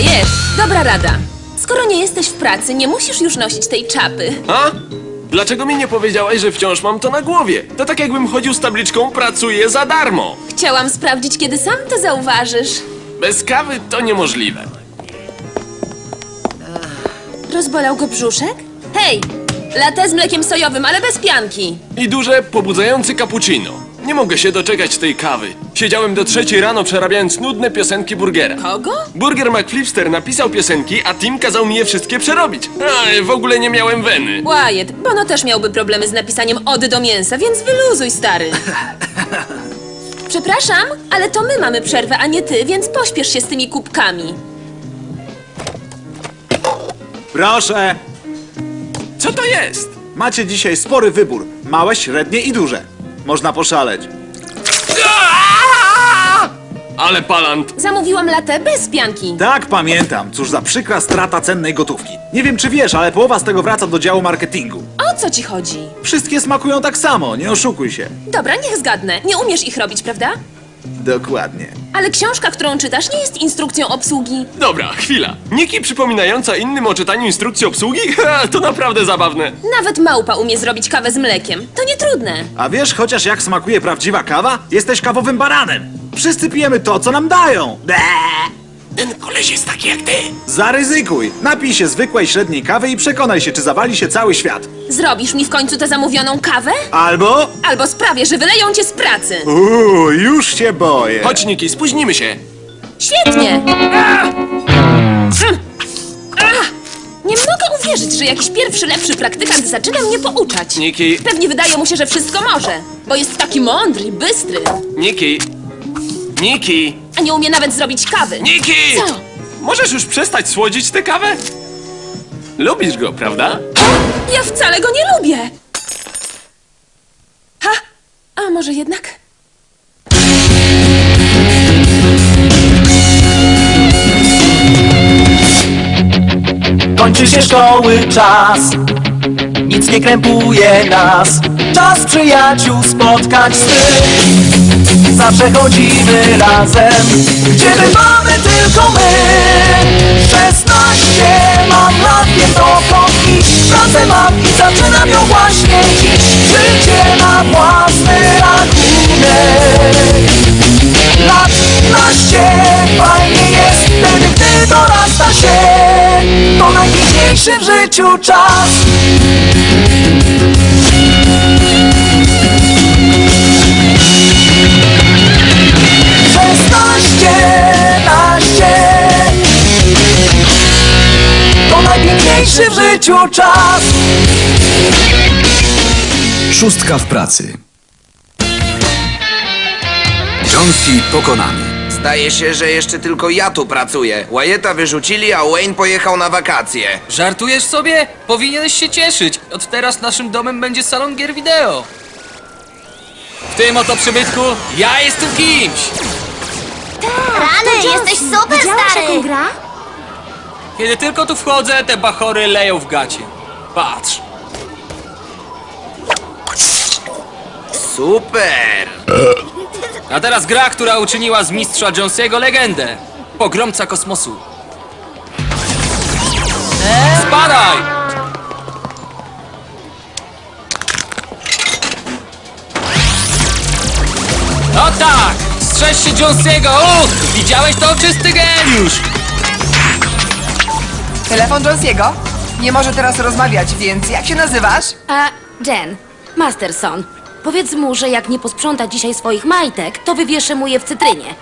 Wyatt, dobra rada. Skoro nie jesteś w pracy, nie musisz już nosić tej czapy. A? Dlaczego mi nie powiedziałaś, że wciąż mam to na głowie? To tak jakbym chodził z tabliczką pracuję za darmo. Chciałam sprawdzić, kiedy sam to zauważysz. Bez kawy to niemożliwe. Rozbolał go brzuszek? Hej! Latę z mlekiem sojowym, ale bez pianki. I duże, pobudzający cappuccino. Nie mogę się doczekać tej kawy. Siedziałem do trzeciej rano przerabiając nudne piosenki burgera. Kogo? Burger McFlipster napisał piosenki, a Tim kazał mi je wszystkie przerobić. A, w ogóle nie miałem weny. Wyatt, Bono też miałby problemy z napisaniem ody do mięsa, więc wyluzuj, stary. Przepraszam, ale to my mamy przerwę, a nie ty, więc pośpiesz się z tymi kubkami. Proszę! Co to jest? Macie dzisiaj spory wybór. Małe, średnie i duże. Można poszaleć. Ale palant. Zamówiłam latę bez pianki. Tak, pamiętam. Cóż za przykra strata cennej gotówki. Nie wiem, czy wiesz, ale połowa z tego wraca do działu marketingu. O co ci chodzi? Wszystkie smakują tak samo, nie oszukuj się. Dobra, niech zgadnę. Nie umiesz ich robić, prawda? Dokładnie. Ale książka, którą czytasz, nie jest instrukcją obsługi. Dobra, chwila. Niki przypominająca innym o czytaniu instrukcji obsługi? Ha, to naprawdę zabawne. Nawet małpa umie zrobić kawę z mlekiem. To nie trudne. A wiesz chociaż jak smakuje prawdziwa kawa? Jesteś kawowym baranem. Wszyscy pijemy to, co nam dają. Eee. Ten koleś jest taki jak ty. Zaryzykuj. Napij się zwykłej średniej kawy i przekonaj się, czy zawali się cały świat. Zrobisz mi w końcu tę zamówioną kawę? Albo... Albo sprawię, że wyleją cię z pracy. Uuu, już się boję. Chodź, Niki, spóźnimy się. Świetnie! Mm. Ach! Nie mogę uwierzyć, że jakiś pierwszy lepszy praktykant zaczyna mnie pouczać. Niki, Pewnie wydaje mu się, że wszystko może, bo jest taki mądry i bystry, Niki, Niki, a nie umie nawet zrobić kawy. Niki! Co? Możesz już przestać słodzić tę kawę? Lubisz go, prawda? Ja wcale go nie lubię! Ha! A może jednak? Kończy się szkoły czas Nic nie krępuje nas. Czas przyjaciół spotkać swych Zawsze chodzimy razem. Gdzie bywamy tylko my? Szesnaście mam lat, wiem dokąd iść Pracę mam i zaczynam ją właśnie dziś. Życie na własny rachunek. Lat naście fajnie jest Wtedy gdy dorasta się To najpiękniejszy w życiu czas Szesnaście, naście To najpiękniejszy w życiu czas Szóstka w pracy. Jonesy pokonany. Zdaje się, że jeszcze tylko ja tu pracuję. Wyatta wyrzucili, a Wayne pojechał na wakacje. Żartujesz sobie? Powinieneś się cieszyć. Od teraz naszym domem będzie salon gier wideo. W tym oto przybytku ja jestem kimś. Rany, jesteś super stary! gra? Kiedy tylko tu wchodzę, te bachory leją w gacie. Patrz. Super! A teraz gra, która uczyniła z mistrza Jonesiego legendę. Pogromca kosmosu. Spadaj! No tak! Strzeż się Jonesiego! Uch! Widziałeś to? Czysty geniusz! Telefon Jonesiego? Nie może teraz rozmawiać, więc jak się nazywasz? A, Jen, Masterson. Powiedz mu, że jak nie posprząta dzisiaj swoich majtek, to wywieszę mu je w cytrynie.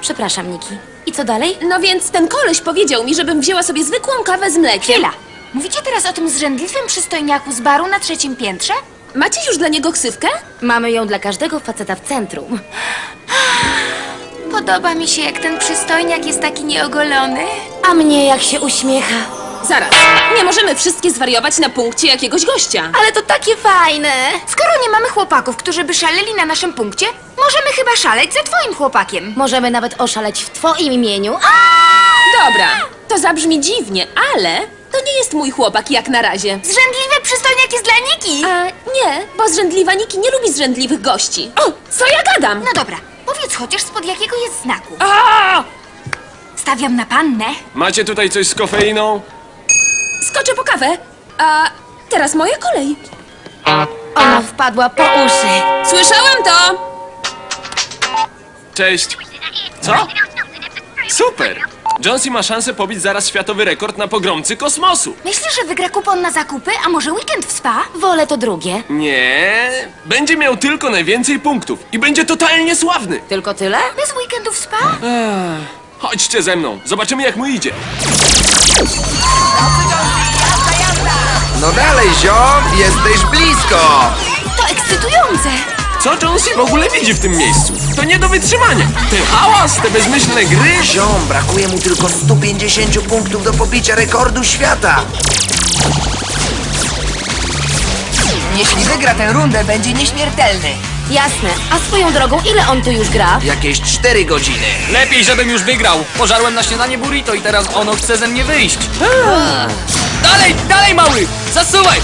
Przepraszam, Niki. I co dalej? No więc ten koleś powiedział mi, żebym wzięła sobie zwykłą kawę z mlekiem. Chwila! Mówicie teraz o tym zrzędliwym przystojniaku z baru na trzecim piętrze? Macie już dla niego ksywkę? Mamy ją dla każdego faceta w centrum. Podoba mi się, jak ten przystojniak jest taki nieogolony. A mnie jak się uśmiecha. Zaraz. Nie możemy wszystkie zwariować na punkcie jakiegoś gościa. Ale to takie fajne! Skoro nie mamy chłopaków, którzy by szaleli na naszym punkcie, możemy chyba szaleć za twoim chłopakiem. Możemy nawet oszaleć w twoim imieniu. Dobra, to zabrzmi dziwnie, ale to nie jest mój chłopak jak na razie. Zrzędliwy przystojniak jest dla Niki! A nie, bo zrzędliwa Niki nie lubi zrzędliwych gości. O, co ja gadam? No dobra, powiedz chociaż spod jakiego jest znaku. A! Stawiam na pannę. Macie tutaj coś z kofeiną? Skoczę po kawę. A teraz moja kolej. Ona wpadła po uszy. Słyszałem to! Cześć. Co? Super! Jonesy ma szansę pobić zaraz światowy rekord na pogromcy kosmosu. Myślisz, że wygra kupon na zakupy, a może weekend w spa? Wolę to drugie. Nie, będzie miał tylko najwięcej punktów i będzie totalnie sławny. Tylko tyle? Bez weekendu w spa? Chodźcie ze mną, zobaczymy jak mu idzie. No dalej, ziom, jesteś blisko. To ekscytujące. Co Jonesy w ogóle widzi w tym miejscu? To nie do wytrzymania. Ten hałas, te bezmyślne gry. Ziom, brakuje mu tylko 150 punktów do pobicia rekordu świata. Jeśli wygra tę rundę, będzie nieśmiertelny. Jasne. A swoją drogą, ile on tu już gra? Jakieś 4 godziny. Lepiej, żebym już wygrał. Pożarłem na śniadanie burrito i teraz ono chce ze mnie wyjść. Dalej, dalej, mały! Zasuwaj!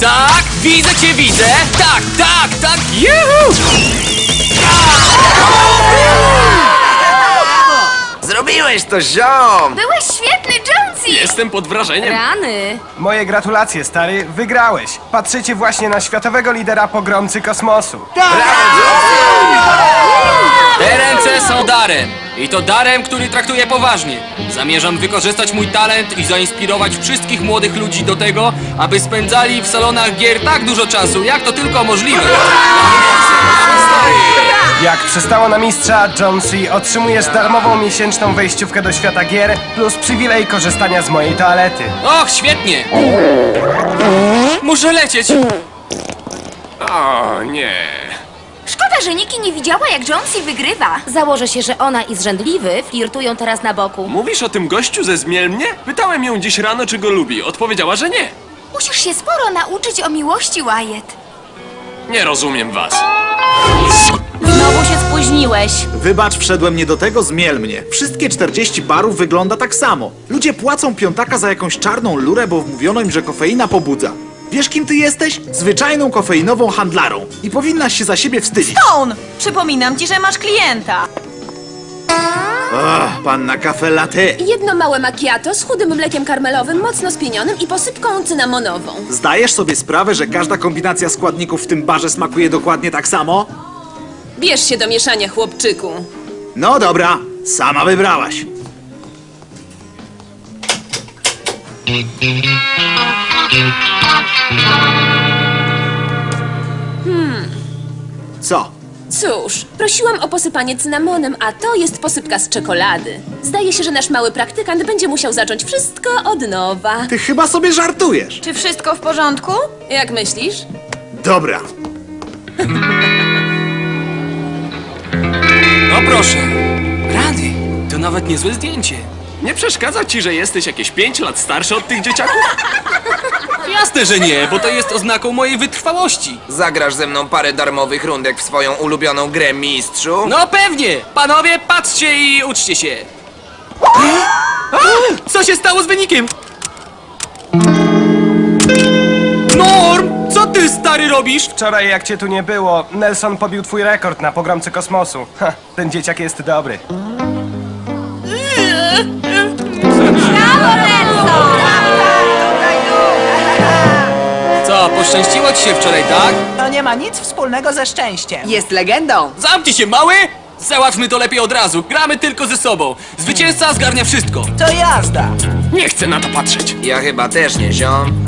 Tak, widzę cię, widzę! Tak, tak, tak! Juhu! Zrobiłeś to, ziom! Byłeś świetny, Jestem pod wrażeniem. Rany. Moje gratulacje, stary, wygrałeś. Patrzycie właśnie na światowego lidera pogromcy kosmosu. Te ręce są darem. I to darem, który traktuję poważnie. Zamierzam wykorzystać mój talent i zainspirować wszystkich młodych ludzi do tego, aby spędzali w salonach gier tak dużo czasu, jak to tylko możliwe. Jak przystało na mistrza, Jonesy, otrzymujesz darmową miesięczną wejściówkę do świata gier plus przywilej korzystania z mojej toalety. Och, świetnie! Muszę lecieć! O nie. Szkoda, że Niki nie widziała, jak Jonesy wygrywa. Założę się, że ona i zrzędliwy flirtują teraz na boku. Mówisz o tym gościu ze Zmielnie? Pytałem ją dziś rano, czy go lubi. Odpowiedziała, że nie. Musisz się sporo nauczyć o miłości, Wyatt. Nie rozumiem was. Znowu się spóźniłeś. Wybacz, wszedłem nie do tego, zmiel mnie. Wszystkie 40 barów wygląda tak samo. Ludzie płacą piątaka za jakąś czarną lurę, bo wmówiono im, że kofeina pobudza. Wiesz, kim ty jesteś? Zwyczajną kofeinową handlarą. I powinnaś się za siebie wstydzić. On! Przypominam ci, że masz klienta. Ach, panna kafe latte. Jedno małe macchiato z chudym mlekiem karmelowym, mocno spienionym i posypką cynamonową. Zdajesz sobie sprawę, że każda kombinacja składników w tym barze smakuje dokładnie tak samo? Bierz się do mieszania, chłopczyku. No dobra, sama wybrałaś. Co? Cóż, prosiłam o posypanie cynamonem, a to jest posypka z czekolady. Zdaje się, że nasz mały praktykant będzie musiał zacząć wszystko od nowa. Ty chyba sobie żartujesz. Czy wszystko w porządku? Jak myślisz? Dobra, No proszę. Rady, to nawet niezłe zdjęcie. Nie przeszkadza ci, że jesteś jakieś 5 lat starszy od tych dzieciaków? Jasne, że nie, bo to jest oznaką mojej wytrwałości. Zagrasz ze mną parę darmowych rundek w swoją ulubioną grę, mistrzu? No pewnie! Panowie, patrzcie i uczcie się! A! Co się stało z wynikiem? Norm! Co ty, stary, robisz? Wczoraj, jak cię tu nie było, Nelson pobił twój rekord na pogromcy kosmosu. Ha, ten dzieciak jest dobry. Co, poszczęściło ci się wczoraj, tak? To nie ma nic wspólnego ze szczęściem. Jest legendą. Zamknij się, mały! Załatwmy to lepiej od razu. Gramy tylko ze sobą. Zwycięzca zgarnia wszystko. To jazda. Nie chcę na to patrzeć. Ja chyba też nie, ziom.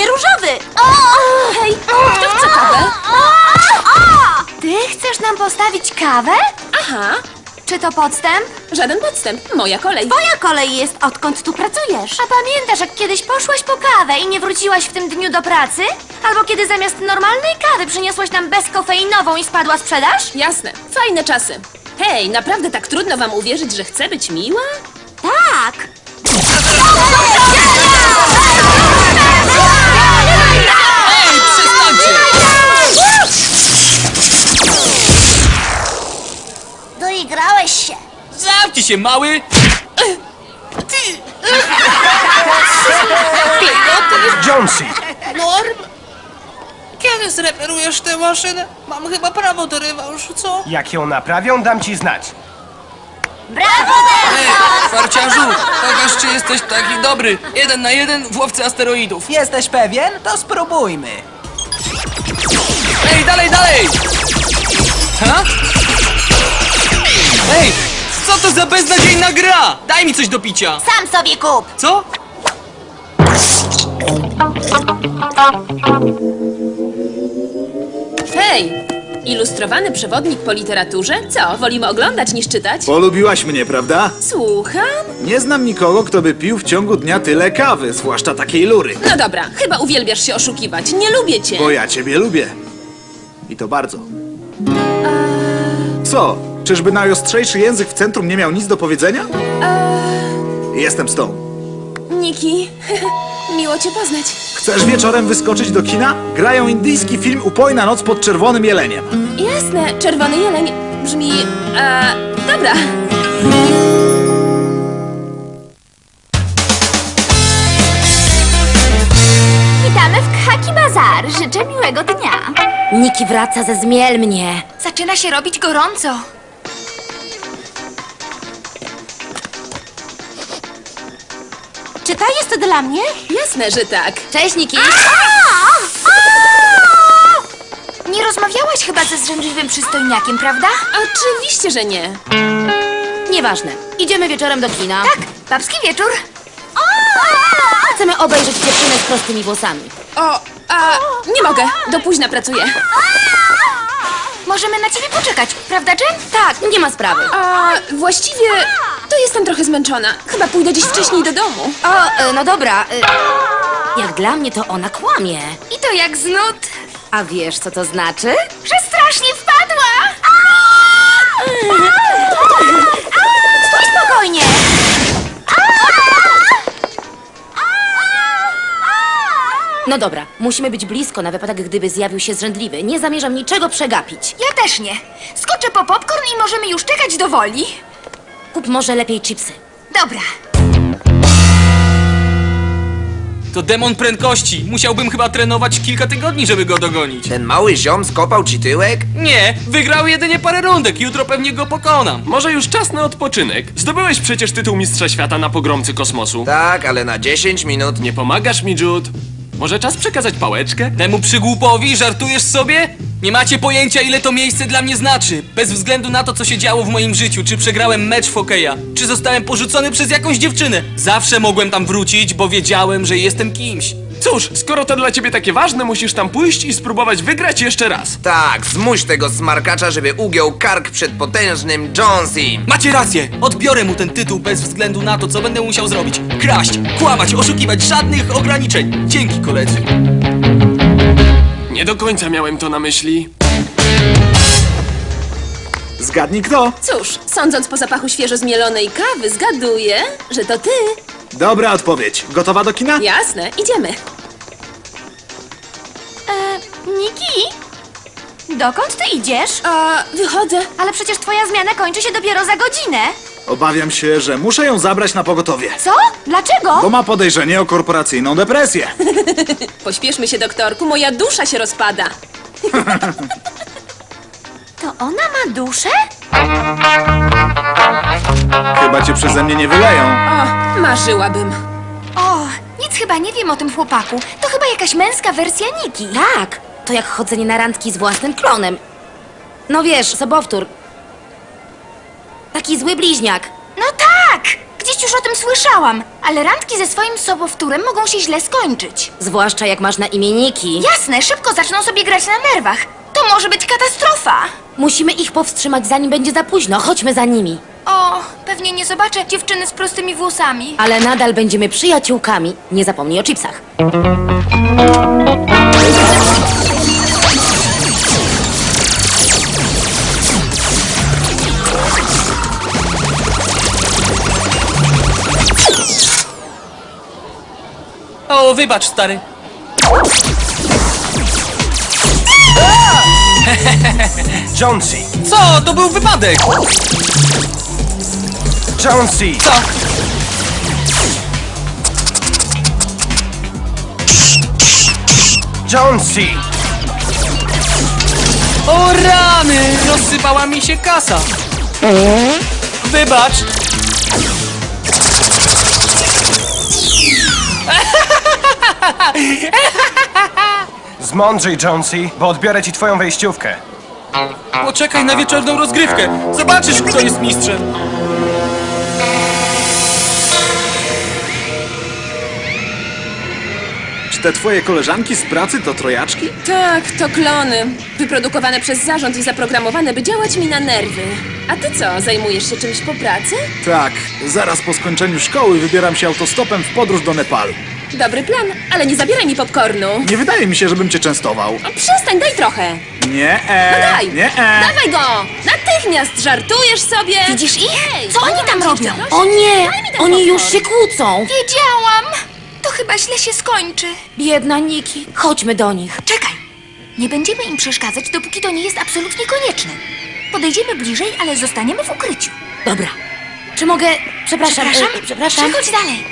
Nie różowy! Hej, kto chce kawę? Ty chcesz nam postawić kawę? Aha, Czy to podstęp? żaden podstęp. Moja kolej. Twoja kolej jest, odkąd tu pracujesz. A pamiętasz, jak kiedyś poszłaś po kawę i nie wróciłaś w tym dniu do pracy? Albo kiedy zamiast normalnej kawy przyniosłaś nam bezkofeinową i spadła sprzedaż? Jasne, fajne czasy. Hej, naprawdę tak trudno wam uwierzyć, że chcę być miła? Tak! się, mały! Jonesy, Norm? Kiedy zreperujesz tę maszynę? Mam chyba prawo do rewanżu, co? jak ją naprawią, dam ci znać. Ej, farciarzu, pokaż, czy jesteś taki dobry. Jeden na jeden w łowcy asteroidów. Jesteś pewien? To spróbujmy. Ej, dalej, dalej! Ha? Ej, co to za beznadziejna gra? Daj mi coś do picia. Sam sobie kup! Co? Hej! Ilustrowany przewodnik po literaturze? Co, wolimy oglądać niż czytać? Polubiłaś mnie, prawda? Słucham? Nie znam nikogo, kto by pił w ciągu dnia tyle kawy, zwłaszcza takiej lury. No dobra, chyba uwielbiasz się oszukiwać. Nie lubię cię. Bo ja ciebie lubię. I to bardzo. Co? Czyżby najostrzejszy język w centrum nie miał nic do powiedzenia? Jestem z tą. Niki, miło cię poznać. Chcesz wieczorem wyskoczyć do kina? Grają indyjski film Upojna noc pod czerwonym jeleniem. Jasne, czerwony jeleń brzmi... E, dobra. Witamy w Khaki Bazar. Życzę miłego dnia. Niki wraca ze zmiel mnie. Zaczyna się robić gorąco. Czy ta jest dla mnie? Jasne, że tak. Cześć, Niki. Nie rozmawiałaś chyba ze zrzędliwym przystojniakiem, prawda? Oczywiście, że nie. Nieważne. Idziemy wieczorem do kina. Tak, babski wieczór. Chcemy obejrzeć dziewczynę z prostymi włosami. O, a nie mogę. Do późna pracuję. Możemy na ciebie poczekać, prawda, Jen? Tak, nie ma sprawy. A właściwie to jestem trochę zmęczona. Chyba pójdę dziś wcześniej do domu. O, e, no dobra. e, Jak dla mnie to ona kłamie. I to jak znud, A wiesz, co to znaczy? że strasznie wpadła. Stój spokojnie. No dobra, musimy być blisko na wypadek, gdyby zjawił się zrzędliwy. Nie zamierzam niczego przegapić. Ja też nie. Skoczę po popcorn i możemy już czekać do woli. Kup może lepiej chipsy. Dobra. To demon prędkości. Musiałbym chyba trenować kilka tygodni, żeby go dogonić. Ten mały ziom skopał ci tyłek? Nie, wygrał jedynie parę rundek. Jutro pewnie go pokonam. Może już czas na odpoczynek? Zdobyłeś przecież tytuł Mistrza Świata na pogromcy kosmosu. Tak, ale na 10 minut. Nie pomagasz mi, Jude? Może czas przekazać pałeczkę? Temu przygłupowi żartujesz sobie? Nie macie pojęcia, ile to miejsce dla mnie znaczy. Bez względu na to, co się działo w moim życiu, czy przegrałem mecz w hokeja, czy zostałem porzucony przez jakąś dziewczynę. Zawsze mogłem tam wrócić, bo wiedziałem, że jestem kimś. Cóż, skoro to dla ciebie takie ważne, musisz tam pójść i spróbować wygrać jeszcze raz. Tak, zmuś tego smarkacza, żeby ugiął kark przed potężnym Jonesy. Macie rację, odbiorę mu ten tytuł bez względu na to, co będę musiał zrobić. Kraść, kłamać, oszukiwać, żadnych ograniczeń. Dzięki, koledzy. Nie do końca miałem to na myśli. Zgadnij kto? Cóż, sądząc po zapachu świeżo zmielonej kawy, zgaduję, że to ty. Dobra odpowiedź. Gotowa do kina? Jasne, idziemy. E, Niki? Dokąd ty idziesz? A, wychodzę. Ale przecież twoja zmiana kończy się dopiero za godzinę. Obawiam się, że muszę ją zabrać na pogotowie. Co? Dlaczego? Bo ma podejrzenie o korporacyjną depresję. Pośpieszmy się, doktorku, moja dusza się rozpada. To ona ma duszę? Chyba cię przeze mnie nie wyleją. O, marzyłabym. O, nic chyba nie wiem o tym chłopaku. To chyba jakaś męska wersja Niki. Tak, to jak chodzenie na randki z własnym klonem. No wiesz, sobowtór. Taki zły bliźniak. No tak! Gdzieś już o tym słyszałam. Ale randki ze swoim sobowtórem mogą się źle skończyć. Zwłaszcza jak masz na imię Niki. Jasne, szybko zaczną sobie grać na nerwach. To może być katastrofa. Musimy ich powstrzymać, zanim będzie za późno. Chodźmy za nimi. O, pewnie nie zobaczę dziewczyny z prostymi włosami. Ale nadal będziemy przyjaciółkami. Nie zapomnij o chipsach. O, wybacz, stary. Jonesy, Co? To był wypadek! Jonesy! Co? Jonesy! O rany! Rozsypała mi się kasa. Wybacz. Zmądrzyj, Jonesy, bo odbiorę ci twoją wejściówkę. Poczekaj na wieczorną rozgrywkę. Zobaczysz, kto jest mistrzem. Czy te twoje koleżanki z pracy to trojaczki? Tak, to klony. Wyprodukowane przez zarząd i zaprogramowane, by działać mi na nerwy. A ty co, zajmujesz się czymś po pracy? Tak, zaraz po skończeniu szkoły wybieram się autostopem w podróż do Nepalu. Dobry plan, ale nie zabieraj mi popcornu. Nie wydaje mi się, żebym cię częstował. O, przestań, daj trochę. Nie, e, No daj! nie, e. Dawaj go! Natychmiast żartujesz sobie! Widzisz ich? Hej, Co oni tam robią? proszę. O nie! Oni już się kłócą! Wiedziałam! To chyba źle się skończy. Biedna Niki. Chodźmy do nich. Czekaj. Nie będziemy im przeszkadzać, dopóki to nie jest absolutnie konieczne. Podejdziemy bliżej, ale zostaniemy w ukryciu. Dobra. Czy mogę... Przepraszam, Przepraszam? e, przepraszam. Przechodź dalej.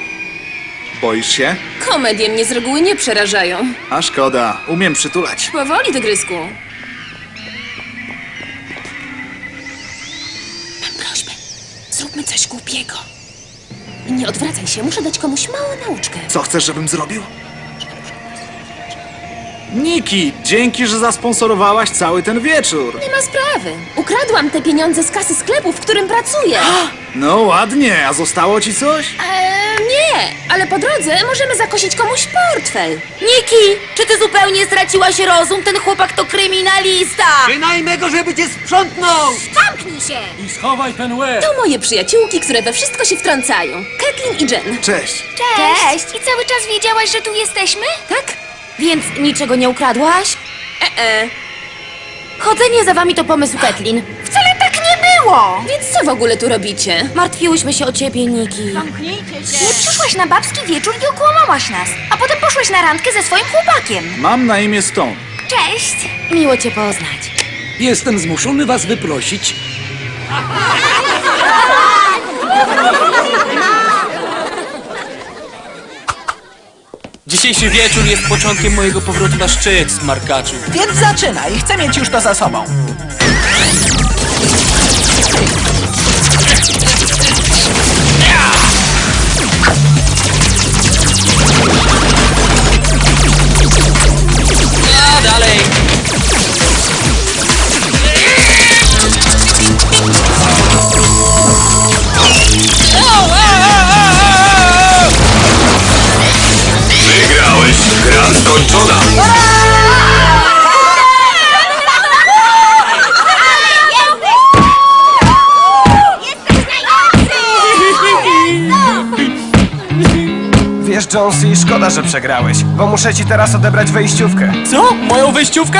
Boisz się? Komedie mnie z reguły nie przerażają. A szkoda, umiem przytulać. Powoli, tygrysku. Mam prośbę. Zróbmy coś głupiego. Nie odwracaj się, muszę dać komuś małą nauczkę. Co chcesz, żebym zrobił? Niki, dzięki, że zasponsorowałaś cały ten wieczór. Nie ma sprawy. Ukradłam te pieniądze z kasy sklepu, w którym pracuję. No ładnie, a zostało ci coś? Eee, nie, ale po drodze możemy zakosić komuś portfel. Niki! Czy ty zupełnie straciłaś rozum? Ten chłopak to kryminalista! Przynajmniej go, żeby cię sprzątnął! Zamknij się! I schowaj ten łeb. To moje przyjaciółki, które we wszystko się wtrącają. Kathleen i Jen. Cześć. Cześć! I cały czas wiedziałaś, że tu jesteśmy? Tak? Więc niczego nie ukradłaś? E-e. Chodzenie za wami to pomysł Kathleen. Było! Więc co w ogóle tu robicie? Martwiłyśmy się o ciebie, Niki. Nie przyszłaś na babski wieczór i okłamałaś nas, a potem poszłaś na randkę ze swoim chłopakiem. Mam na imię Stone. Cześć! Miło cię poznać. Jestem zmuszony was wyprosić. Dzisiejszy wieczór jest początkiem mojego powrotu na szczyt, smarkaczu. Więc zaczynaj, chcę mieć już to za sobą. Let's go. Wiesz, Jonesy, szkoda, że przegrałeś, bo muszę ci teraz odebrać wejściówkę. Co? Moją wejściówkę?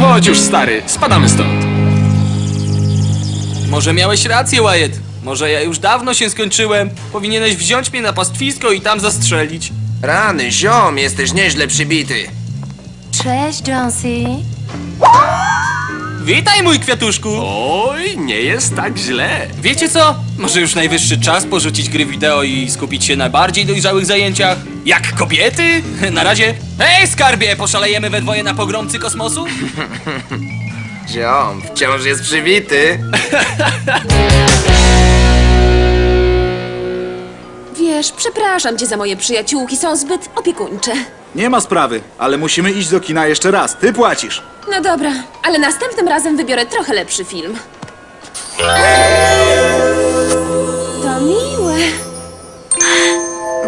Chodź już, stary, spadamy stąd. Może miałeś rację, Wyatt. Może ja już dawno się skończyłem. Powinieneś wziąć mnie na pastwisko i tam zastrzelić. Rany, ziom, jesteś nieźle przybity. Cześć, Jonesy. Witaj, mój kwiatuszku. Oj, nie jest tak źle. Wiecie co? Może już najwyższy czas porzucić gry wideo i skupić się na bardziej dojrzałych zajęciach? Jak kobiety? Na razie. Hej, skarbie! Poszalejemy we dwoje na pogromcy kosmosu? Ziom, wciąż jest przybity. Wiesz, przepraszam cię za moje przyjaciółki, są zbyt opiekuńcze. Nie ma sprawy, ale musimy iść do kina jeszcze raz. Ty płacisz. No dobra, ale następnym razem wybiorę trochę lepszy film. To miłe.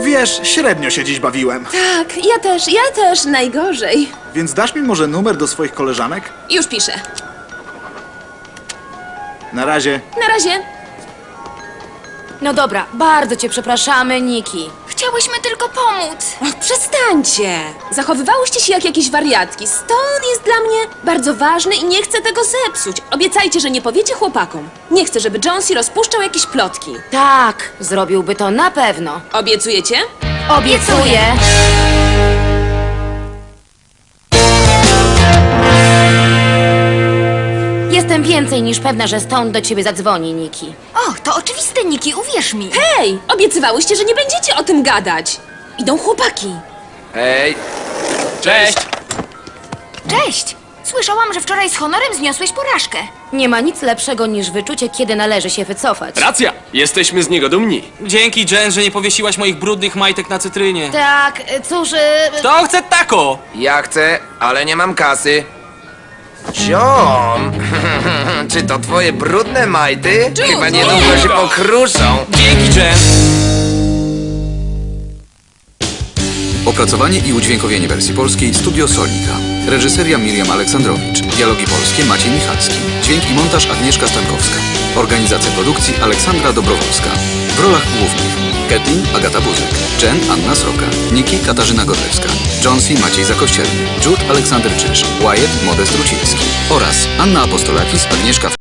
Wiesz, średnio się dziś bawiłem. Tak, ja też, ja też, najgorzej. Więc dasz mi może numer do swoich koleżanek? Już piszę. Na razie. Na razie. No dobra, bardzo cię przepraszamy, Niki. Chciałyśmy tylko pomóc. Och, przestańcie! Zachowywałyście się jak jakieś wariatki. Stone jest dla mnie bardzo ważny i nie chcę tego zepsuć. Obiecajcie, że nie powiecie chłopakom. Nie chcę, żeby Jonesy rozpuszczał jakieś plotki. Tak, zrobiłby to na pewno. Obiecujecie? Obiecuję. Więcej niż pewna, że Stone do ciebie zadzwoni, Niki. Och, to oczywiste, Niki, uwierz mi. Hej, obiecywałyście, że nie będziecie o tym gadać. Idą chłopaki. Ej, Cześć! Cześć! Słyszałam, że wczoraj z honorem zniosłeś porażkę. Nie ma nic lepszego niż wyczucie, kiedy należy się wycofać. Racja! Jesteśmy z niego dumni. Dzięki, Jen, że nie powiesiłaś moich brudnych majtek na cytrynie. Tak, cóż, e, Kto chce tako? ja chcę, ale nie mam kasy. Ziom! Czy to twoje brudne majty? Chyba niedługo się pokruszą. Dzięki, Jen! Opracowanie i udźwiękowienie wersji polskiej Studio Solika. Reżyseria Miriam Aleksandrowicz. Dialogi polskie Maciej Michalski. Dźwięk i montaż Agnieszka Stankowska. Organizacja produkcji Aleksandra Dobrowolska. W rolach głównych Kathleen Agata Buzyk, Jen Anna Sroka, Niki Katarzyna Godlewska, Jonesy Maciej Zakościelny, Jude Aleksander Czyż, Wyatt Modest Ruciński oraz Anna Apostolakis Agnieszka